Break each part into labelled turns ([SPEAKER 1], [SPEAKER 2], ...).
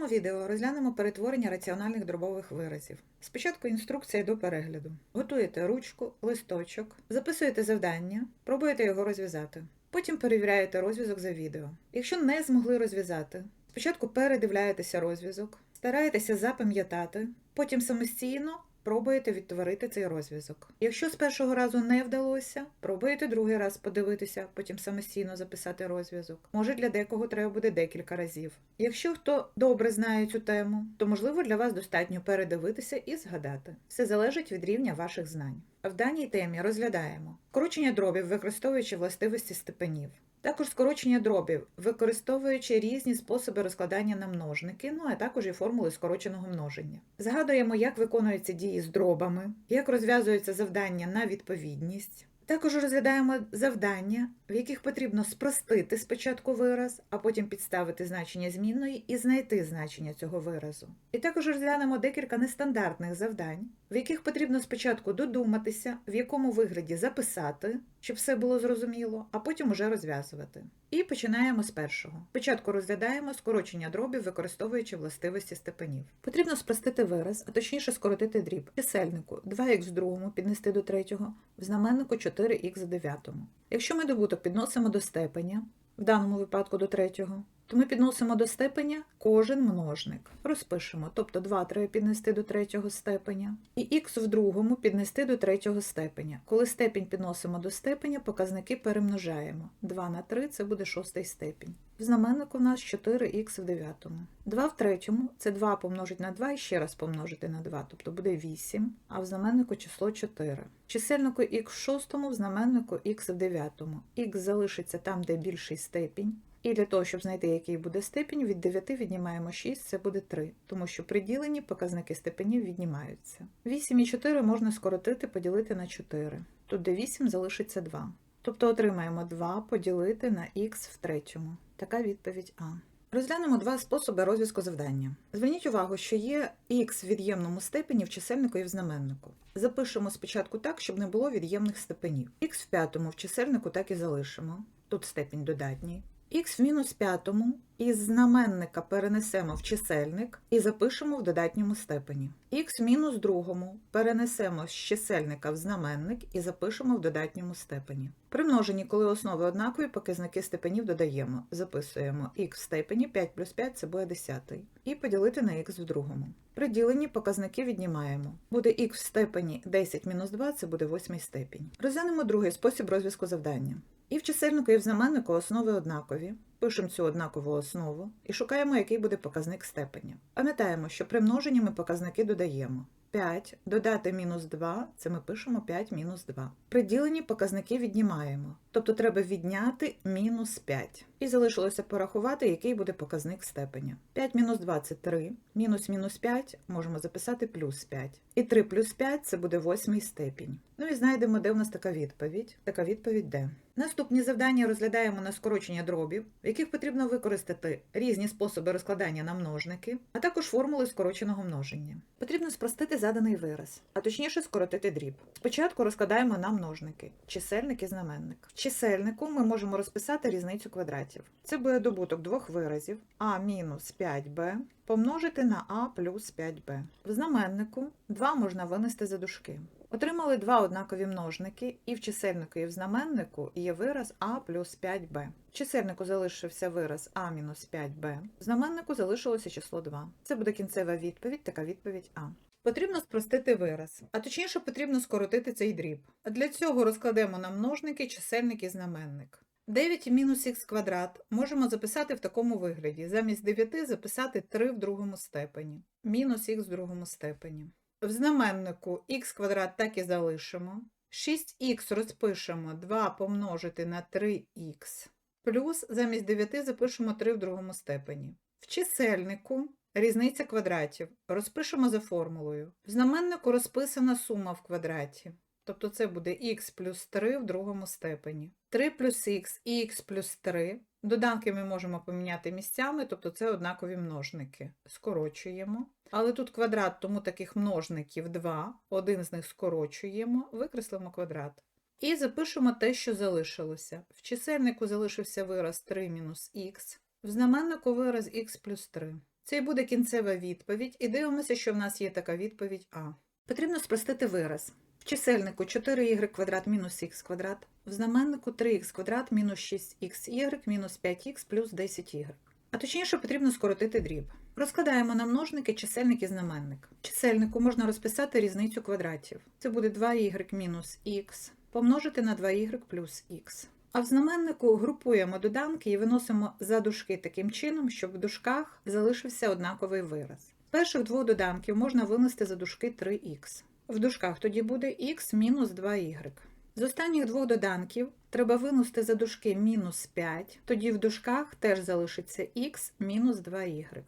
[SPEAKER 1] цьому відео розглянемо перетворення раціональних дробових виразів. Спочатку інструкція до перегляду. Готуєте ручку, листочок, записуєте завдання, пробуєте його розв'язати. Потім перевіряєте розв'язок за відео. Якщо не змогли розв'язати, спочатку передивляєтеся розв'язок, стараєтеся запам'ятати, потім самостійно пробуєте відтворити цей розв'язок. Якщо з першого разу не вдалося, пробуєте другий раз подивитися, потім самостійно записати розв'язок. Може для декого треба буде декілька разів. Якщо хто добре знає цю тему, то можливо для вас достатньо передивитися і згадати. Все залежить від рівня ваших знань. В даній темі розглядаємо скорочення дробів, використовуючи властивості степенів. Також скорочення дробів, використовуючи різні способи розкладання на множники, ну а також і формули скороченого множення. Згадуємо, як виконуються дії з дробами, як розв'язуються завдання на відповідність. Також розглядаємо завдання, в яких потрібно спростити спочатку вираз, а потім підставити значення змінної і знайти значення цього виразу. І також розглянемо декілька нестандартних завдань, в яких потрібно спочатку додуматися, в якому вигляді записати, щоб все було зрозуміло, а потім уже розв'язувати. І починаємо з першого. Спочатку розглядаємо скорочення дробів, використовуючи властивості степенів. Потрібно спростити вираз, а точніше скоротити дріб. Чисельнику 2х в другому піднести до третього, в знаменнику 4х в дев'ятому. Якщо ми добуток підносимо до степеня, в даному випадку до третього, то ми підносимо до степеня кожен множник. Розпишемо, тобто 2 треба піднести до третього степеня, і х в другому піднести до третього степеня. Коли степінь підносимо до степеня, показники перемножаємо. 2 на 3 це буде шостий степінь. В знаменнику в нас 4х в дев'ятому. 2 в третьому це 2 помножити на 2 і ще раз помножити на 2, тобто буде 8, а в знаменнику число 4. Чисельнику х в шостому, в знаменнику х в дев'ятому. х залишиться там, де більший степінь. І для того, щоб знайти, який буде степінь, від 9 віднімаємо 6, це буде 3, тому що при діленні показники степенів віднімаються. 8 і 4 можна скоротити, поділити на 4. Тут де 8 залишиться 2. Тобто отримаємо 2 поділити на х в третьому. Така відповідь А. Розглянемо два способи розв'язку завдання. Зверніть увагу, що є х в від'ємному степені в чисельнику і в знаменнику. Запишемо спочатку так, щоб не було від'ємних степенів. х в п'ятому в чисельнику так і залишимо. Тут степінь додатній. Х в мінус п'ятому із знаменника перенесемо в чисельник і запишемо в додатньому степені. Х в мінус другому перенесемо з чисельника в знаменник і запишемо в додатньому степені. При множенні, коли основи однакові, показники степенів додаємо. Записуємо х в степені 5 плюс 5 це буде 10. І поділити на х в другому. При діленні показники віднімаємо. Буде х в степені 10 мінус 2 це буде 8 степінь. Розглянемо другий спосіб розв'язку завдання. І в чисельнику, і в знаменнику основи однакові. Пишемо цю однакову основу і шукаємо, який буде показник степеня. Пам'ятаємо, що при множенні ми показники додаємо. 5 додати мінус 2 це ми пишемо 5 мінус 2. При діленні показники віднімаємо, тобто треба відняти мінус 5. І залишилося порахувати, який буде показник степеня. 5 мінус 2 це 3, мінус мінус 5 можемо записати плюс 5. І 3 плюс 5 це буде восьмий степінь. Ну і знайдемо, де в нас така відповідь. Така відповідь де. Наступні завдання розглядаємо на скорочення дробів, в яких потрібно використати різні способи розкладання на множники, а також формули скороченого множення. Потрібно спростити заданий вираз, а точніше скоротити дріб. Спочатку розкладаємо на множники, чисельник і знаменник. Чисельнику ми можемо розписати різницю квадратів. Це буде добуток двох виразів а мінус 5b помножити на а плюс 5b. В знаменнику 2 можна винести за дужки. Отримали два однакові множники, і в чисельнику, і в знаменнику є вираз а плюс 5b. В чисельнику залишився вираз а мінус 5b, в знаменнику залишилося число 2. Це буде кінцева відповідь, така відповідь А. Потрібно спростити вираз, а точніше потрібно скоротити цей дріб. Для цього розкладемо на множники чисельник і знаменник. 9 мінус х квадрат можемо записати в такому вигляді. Замість 9 записати 3 в другому степені. Мінус х в другому степені. В знаменнику х квадрат так і залишимо. 6х розпишемо 2 помножити на 3х. Плюс замість 9 запишемо 3 в другому степені. В чисельнику різниця квадратів. Розпишемо за формулою. В знаменнику розписана сума в квадраті. Тобто це буде х плюс 3 в другому степені. 3 плюс х і х плюс 3. Доданки ми можемо поміняти місцями, тобто це однакові множники. Скорочуємо. Але тут квадрат, тому таких множників 2. Один з них скорочуємо, викреслимо квадрат. І запишемо те, що залишилося. В чисельнику залишився вираз 3 мінус х, в знаменнику вираз х плюс 3. Це і буде кінцева відповідь, і дивимося, що в нас є така відповідь А. Потрібно спростити вираз. В чисельнику 4y квадрат мінус х квадрат, в знаменнику 3х квадрат мінус 6xy мінус 5х плюс 10y. А точніше потрібно скоротити дріб. Розкладаємо на множники чисельник і знаменник. В чисельнику можна розписати різницю квадратів. Це буде 2y мінус х помножити на 2y плюс х. А в знаменнику групуємо доданки і виносимо за дужки таким чином, щоб в дужках залишився однаковий вираз. З перших двох доданків можна винести за дужки 3х. В дужках тоді буде х мінус 2y. З останніх двох доданків треба винести за дужки мінус 5, тоді в дужках теж залишиться х мінус 2y.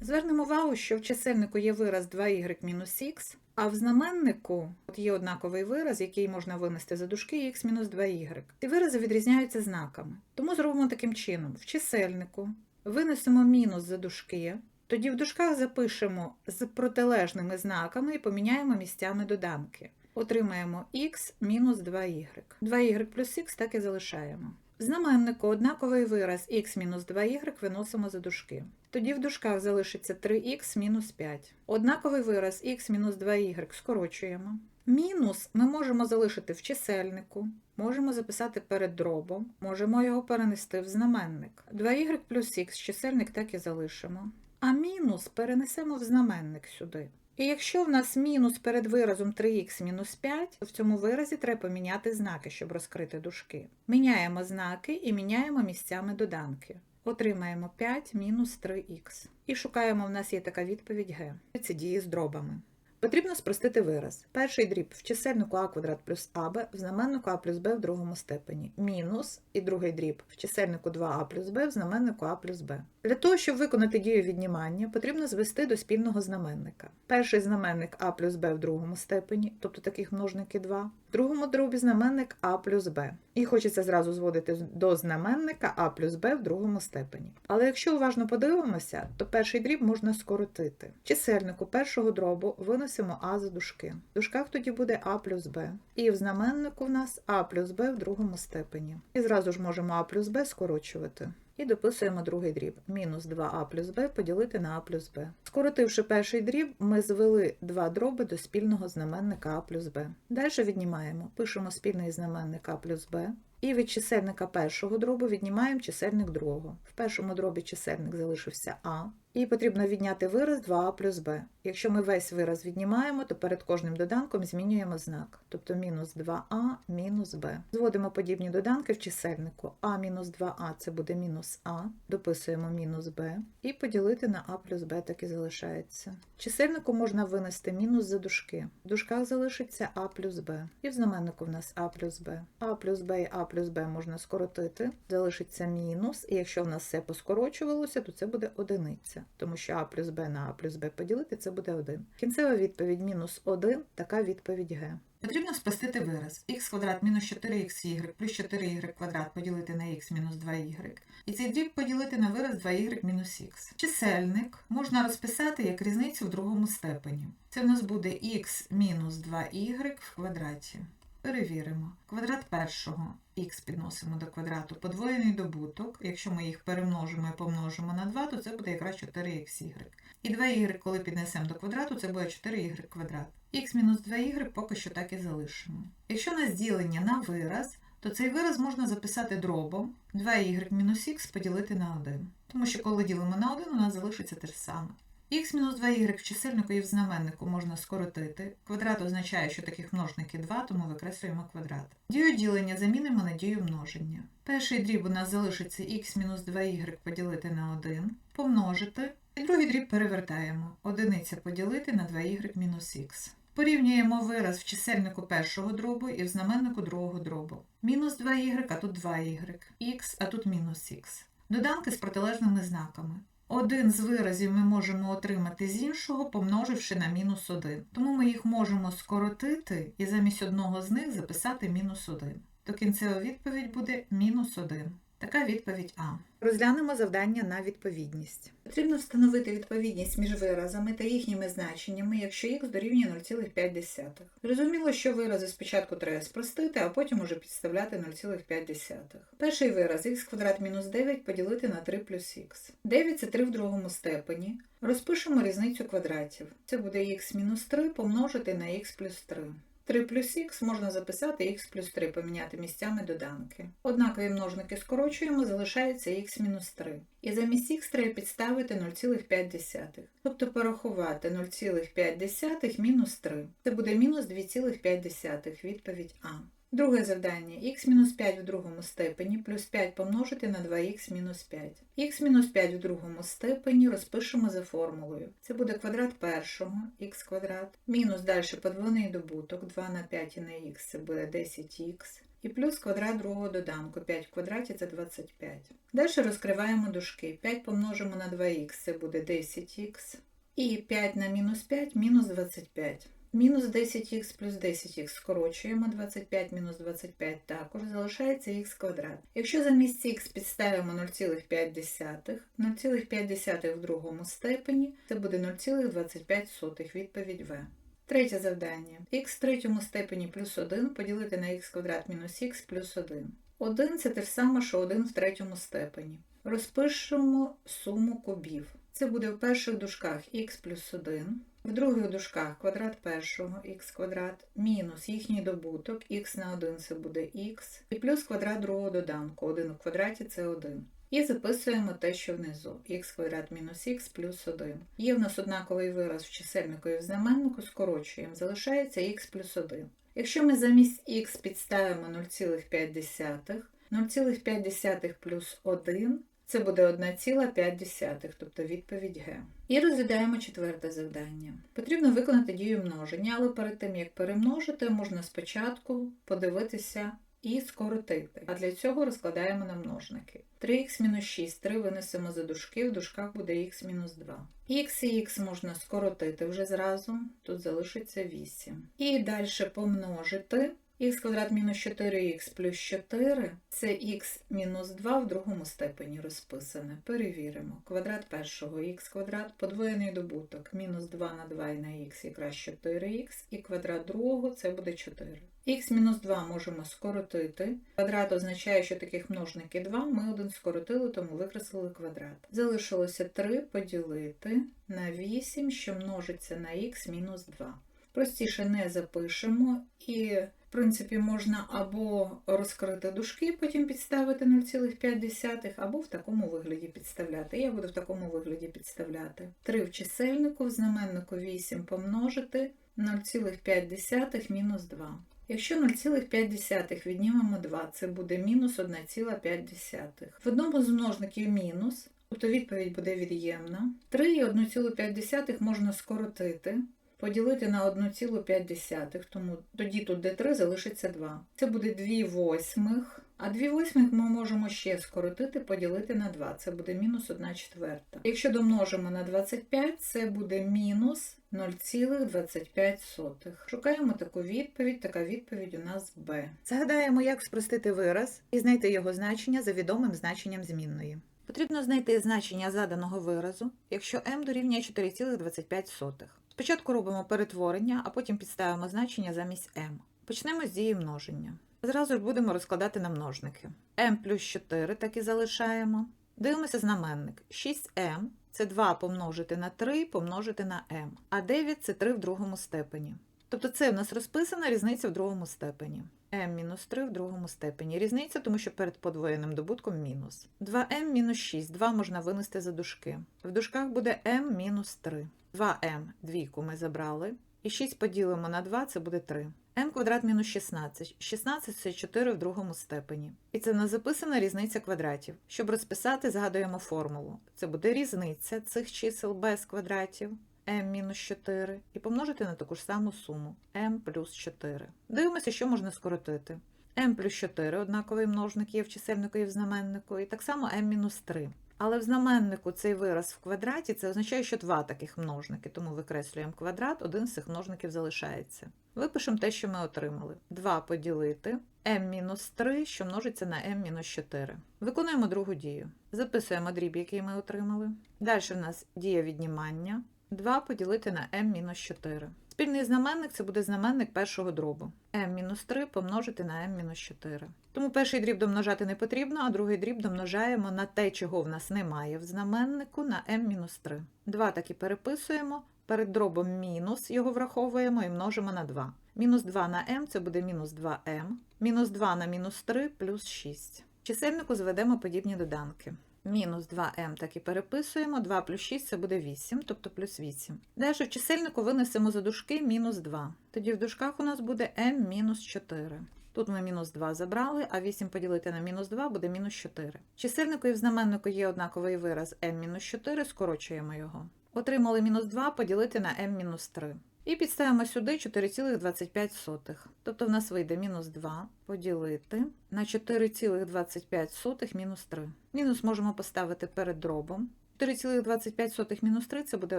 [SPEAKER 1] Звернемо увагу, що в чисельнику є вираз 2y мінус х, а в знаменнику от є однаковий вираз, який можна винести за дужки х мінус 2y. Ці вирази відрізняються знаками. Тому зробимо таким чином: в чисельнику винесемо мінус за дужки, тоді в дужках запишемо з протилежними знаками і поміняємо місцями доданки. Отримаємо х мінус 2y. 2y плюс х так і залишаємо. В знаменнику однаковий вираз х мінус 2y виносимо за дужки. Тоді в дужках залишиться 3х мінус 5. Однаковий вираз х мінус 2y скорочуємо. Мінус ми можемо залишити в чисельнику, можемо записати перед дробом, можемо його перенести в знаменник. 2y плюс х чисельник так і залишимо. А мінус перенесемо в знаменник сюди. І якщо в нас мінус перед виразом 3х мінус 5, то в цьому виразі треба поміняти знаки, щоб розкрити дужки. Міняємо знаки і міняємо місцями доданки. Отримаємо 5 мінус 3х. І шукаємо, в нас є така відповідь Г. Це дії з дробами. Потрібно спростити вираз. Перший дріб в чисельнику а квадрат плюс аб, в знаменнику а плюс б в другому степені. Мінус і другий дріб в чисельнику 2а плюс б в знаменнику а плюс б. Для того, щоб виконати дію віднімання, потрібно звести до спільного знаменника. Перший знаменник а плюс б в другому степені, тобто таких множники 2. В другому дробі знаменник а плюс б. І хочеться зразу зводити до знаменника а плюс б в другому степені. Але якщо уважно подивимося, то перший дріб можна скоротити. В чисельнику першого дробу виносимо а за дужки. В дужках тоді буде а плюс б. І в знаменнику в нас а плюс б в другому степені. І зразу ж можемо а плюс б скорочувати. І дописуємо другий дріб. Мінус 2а плюс b поділити на а плюс b. Скоротивши перший дріб, ми звели два дроби до спільного знаменника а плюс b. Далі віднімаємо. Пишемо спільний знаменник а плюс b. І від чисельника першого дробу віднімаємо чисельник другого. В першому дробі чисельник залишився а. І потрібно відняти вираз 2а плюс b. Якщо ми весь вираз віднімаємо, то перед кожним доданком змінюємо знак. Тобто мінус 2а мінус b. Зводимо подібні доданки в чисельнику. а мінус 2а це буде мінус а. Дописуємо мінус b. І поділити на а плюс b так і залишається. Чисельнику можна винести мінус за дужки. В дужках залишиться а плюс b. І в знаменнику в нас а плюс b. а плюс b і а плюс b можна скоротити. Залишиться мінус. І якщо в нас все поскорочувалося, то це буде одиниця тому що а плюс b на а плюс b поділити це буде 1. Кінцева відповідь мінус 1, така відповідь Г. Потрібно спростити вираз х квадрат мінус 4xy плюс 4y квадрат поділити на х мінус 2y. І цей дріб поділити на вираз 2y мінус х. Чисельник можна розписати як різницю в другому степені. Це в нас буде х мінус 2y в квадраті. Перевіримо. Квадрат першого х підносимо до квадрату, подвоєний добуток. Якщо ми їх перемножимо і помножимо на 2, то це буде якраз 4xy. І 2y, коли піднесемо до квадрату, це буде 4y квадрат. х мінус 2y поки що так і залишимо. Якщо на зділення на вираз, то цей вираз можна записати дробом 2y мінус х поділити на 1. Тому що коли ділимо на 1, у нас залишиться те ж саме. Х-2y в чисельнику і в знаменнику можна скоротити. Квадрат означає, що таких множників 2, тому викреслюємо квадрат. Дію ділення замінимо на дію множення. Перший дріб у нас залишиться х-2y поділити на 1, помножити. І другий дріб перевертаємо. Одиниця поділити на 2y мінус х. Порівнюємо вираз в чисельнику першого дробу і в знаменнику другого дробу. Мінус 2y, а тут 2y, х, а тут мінус х. Доданки з протилежними знаками. Один з виразів ми можемо отримати з іншого, помноживши на мінус 1. Тому ми їх можемо скоротити і замість одного з них записати мінус 1. То кінцева відповідь буде мінус 1. Така відповідь А. Розглянемо завдання на відповідність. Потрібно встановити відповідність між виразами та їхніми значеннями, якщо х дорівнює 0,5. Зрозуміло, що вирази спочатку треба спростити, а потім уже підставляти 0,5. Перший вираз х квадрат мінус 9 поділити на 3 плюс х. 9 це 3 в другому степені. Розпишемо різницю квадратів. Це буде х мінус 3 помножити на х плюс 3. 3 плюс х можна записати х плюс 3, поміняти місцями доданки. Однакові множники скорочуємо, залишається х мінус 3. І замість х треба підставити 0,5. Тобто порахувати 0,5 мінус 3. Це буде мінус 2,5. Відповідь А. Друге завдання х-5 в другому степені плюс 5 помножити на 2х мінус 5. х-5 в другому степені розпишемо за формулою. Це буде квадрат першого х квадрат, мінус далі подвоєний добуток 2 на 5 і на х це буде 10х. І плюс квадрат другого доданку 5 в квадраті це 25. Далі розкриваємо дужки. 5 помножимо на 2х це буде 10х. І 5 на мінус 5 мінус 25. Мінус 10х плюс 10х скорочуємо 25 мінус 25 також залишається х квадрат. Якщо замість х підставимо 0,5, 0,5 в другому степені це буде 0,25 відповідь В. Третє завдання. х в третьому степені плюс 1 поділити на х квадрат мінус х плюс 1. 1 це те ж саме, що 1 в третьому степені. Розпишемо суму кубів. Це буде в перших дужках х плюс 1. В других дужках квадрат першого х квадрат мінус їхній добуток х на 1 це буде х, і плюс квадрат другого доданку 1 у квадраті це 1. І записуємо те, що внизу х квадрат мінус х плюс 1. Є в нас однаковий вираз в чисельнику і в знаменнику, скорочуємо, залишається х плюс 1. Якщо ми замість х підставимо 0,5, 0,5 плюс 1 це буде 1,5, тобто відповідь Г. І розглядаємо четверте завдання. Потрібно виконати дію множення, але перед тим як перемножити, можна спочатку подивитися і скоротити. А для цього розкладаємо на множники. 3х мінус 6, 3 винесемо за дужки, в дужках буде х-2. Х і х можна скоротити вже зразу, тут залишиться 8. І далі помножити. Х квадрат мінус 4х плюс 4 це х мінус 2 в другому степені розписане. Перевіримо. Квадрат першого х квадрат, подвоєний добуток, мінус 2 на 2 і на х якраз 4х, і квадрат другого це буде 4. х мінус 2 можемо скоротити. Квадрат означає, що таких множників 2, ми один скоротили, тому викреслили квадрат. Залишилося 3 поділити на 8, що множиться на х мінус 2. Простіше не запишемо і, принципі, можна або розкрити дужки, потім підставити 0,5, або в такому вигляді підставляти. Я буду в такому вигляді підставляти. 3 в чисельнику, в знаменнику 8 помножити 0,5 мінус 2. Якщо 0,5 віднімемо 2, це буде мінус 1,5. В одному з множників мінус, тобто відповідь буде від'ємна. 3 і 1,5 можна скоротити поділити на 1,5, тому тоді тут де 3 залишиться 2. Це буде 2 восьмих, а 2 восьмих ми можемо ще скоротити, поділити на 2, це буде мінус 1 четверта. Якщо домножимо на 25, це буде мінус 0,25. Шукаємо таку відповідь, така відповідь у нас Б. Згадаємо, як спростити вираз і знайти його значення за відомим значенням змінної. Потрібно знайти значення заданого виразу, якщо m дорівнює 4,25. Спочатку робимо перетворення, а потім підставимо значення замість m. Почнемо з дії множення. Зразу ж будемо розкладати на множники. m плюс 4 так і залишаємо. Дивимося знаменник. 6m це 2 помножити на 3 помножити на m, а 9 це 3 в другому степені. Тобто це в нас розписана різниця в другому степені. M мінус 3 в другому степені. Різниця, тому що перед подвоєним добутком мінус. 2m мінус 6. 2 можна винести за дужки. В дужках буде m мінус 3. 2m, двійку ми забрали. І 6 поділимо на 2, це буде 3. m квадрат мінус 16. 16 це 4 в другому степені. І це нас записана різниця квадратів. Щоб розписати, згадуємо формулу. Це буде різниця цих чисел без квадратів m мінус 4 і помножити на таку ж саму суму m плюс 4. Дивимося, що можна скоротити. m плюс 4 однаковий множник є в чисельнику і в знаменнику, і так само m-3. Але в знаменнику цей вираз в квадраті це означає, що два таких множники, тому викреслюємо квадрат, один з цих множників залишається. Випишемо те, що ми отримали. 2 поділити m-3, що множиться на m-4. Виконуємо другу дію. Записуємо дріб, який ми отримали. Далі в нас дія віднімання. 2 поділити на m-4. Спільний знаменник це буде знаменник першого дробу. m-3 помножити на m-4. Тому перший дріб домножати не потрібно, а другий дріб домножаємо на те, чого в нас немає в знаменнику, на m-3. 2 так і переписуємо. Перед дробом мінус його враховуємо і множимо на 2. Мінус 2 на m це буде мінус 2m. Мінус 2 на мінус 3 плюс 6. В чисельнику зведемо подібні доданки. Мінус 2m так і переписуємо, 2 плюс 6 це буде 8, тобто плюс 8. Далі в чисельнику винесемо за дужки мінус 2. Тоді в дужках у нас буде m мінус 4. Тут ми мінус 2 забрали, а 8 поділити на мінус 2 буде мінус 4. В чисельнику і в знаменнику є однаковий вираз m мінус 4, скорочуємо його. Отримали мінус 2 поділити на m мінус 3. І підставимо сюди 4,25. Тобто в нас вийде мінус 2 поділити на 4,25 мінус 3. Мінус можемо поставити перед дробом. 4,25 мінус 3 це буде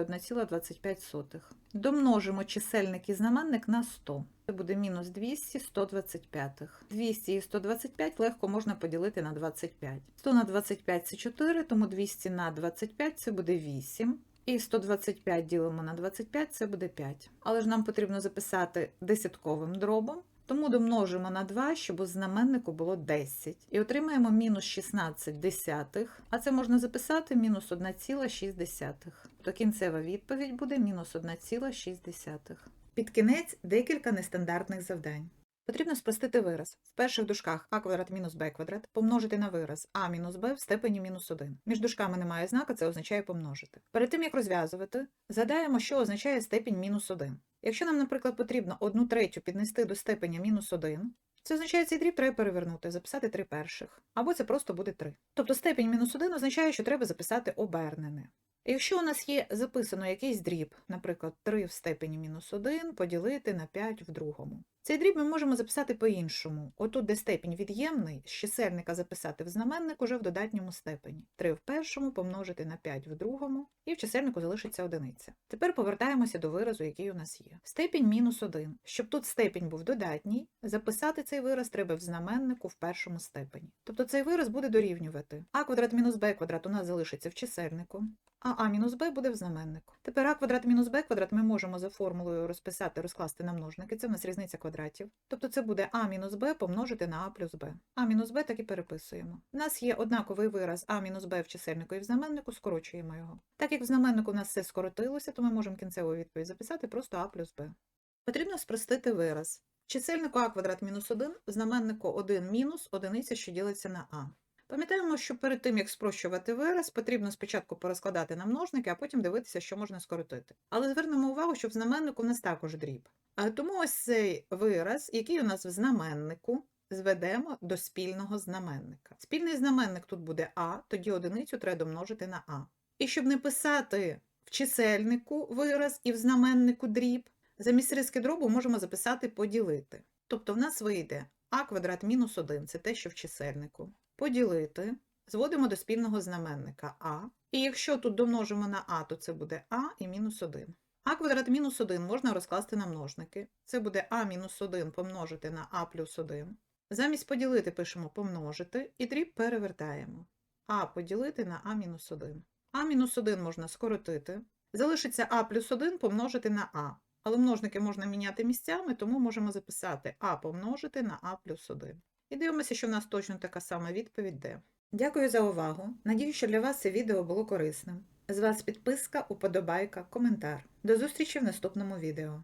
[SPEAKER 1] 1,25. Домножимо чисельник і знаменник на 100. Це буде мінус 200 125. 200 і 125 легко можна поділити на 25. 100 на 25 це 4, тому 200 на 25 це буде 8. І 125 ділимо на 25, це буде 5. Але ж нам потрібно записати десятковим дробом, тому домножимо на 2, щоб у знаменнику було 10. І отримаємо мінус 16 десятих, а це можна записати мінус 1,6. То кінцева відповідь буде мінус 1,6. Під кінець декілька нестандартних завдань. Потрібно спростити вираз. В перших дужках а квадрат мінус b квадрат помножити на вираз а мінус b в степені мінус 1. Між дужками немає знака, це означає помножити. Перед тим, як розв'язувати, згадаємо, що означає степінь мінус 1. Якщо нам, наприклад, потрібно одну третю піднести до степеня мінус 1, це означає, цей дріб треба перевернути, записати 3 перших. Або це просто буде 3. Тобто степінь мінус 1 означає, що треба записати обернене. Якщо у нас є записано якийсь дріб, наприклад, 3 в степені мінус 1 поділити на 5 в другому. Цей дріб ми можемо записати по-іншому. Отут, де степінь від'ємний, з чисельника записати в знаменник уже в додатньому степені. 3 в першому помножити на 5 в другому, і в чисельнику залишиться одиниця. Тепер повертаємося до виразу, який у нас є. Степінь мінус 1. Щоб тут степінь був додатній, записати цей вираз треба в знаменнику в першому степені. Тобто цей вираз буде дорівнювати. а квадрат мінус b квадрат у нас залишиться в чисельнику, а а мінус b буде в знаменнику. Тепер а квадрат мінус b квадрат ми можемо за формулою розписати, розкласти на множники. Це в нас різниця квадратів. Тобто це буде а мінус b помножити на а плюс b. а мінус b так і переписуємо. У нас є однаковий вираз а мінус b в чисельнику і в знаменнику, скорочуємо його. Так як в знаменнику у нас все скоротилося, то ми можемо кінцеву відповідь записати просто а плюс b. Потрібно спростити вираз. Чисельнику а квадрат мінус 1, в знаменнику 1 мінус одиниця, що ділиться на а. Пам'ятаємо, що перед тим, як спрощувати вираз, потрібно спочатку порозкладати на множники, а потім дивитися, що можна скоротити. Але звернемо увагу, що в знаменнику в нас також дріб. Тому ось цей вираз, який у нас в знаменнику, зведемо до спільного знаменника. Спільний знаменник тут буде а, тоді одиницю треба домножити на а. І щоб не писати в чисельнику вираз і в знаменнику дріб, замість риски дробу можемо записати поділити. Тобто в нас вийде а квадрат мінус 1, це те, що в чисельнику поділити, зводимо до спільного знаменника а. І якщо тут домножимо на а, то це буде а і мінус 1. А квадрат мінус 1 можна розкласти на множники. Це буде а мінус 1 помножити на а плюс 1. Замість поділити пишемо помножити і дріб перевертаємо. а поділити на а мінус 1. а мінус 1 можна скоротити. Залишиться а плюс 1 помножити на а. Але множники можна міняти місцями, тому можемо записати а помножити на а плюс 1. І дивимося, що в нас точно така сама відповідь Д. Дякую за увагу. Надію, що для вас це відео було корисним. З вас підписка, уподобайка, коментар. До зустрічі в наступному відео.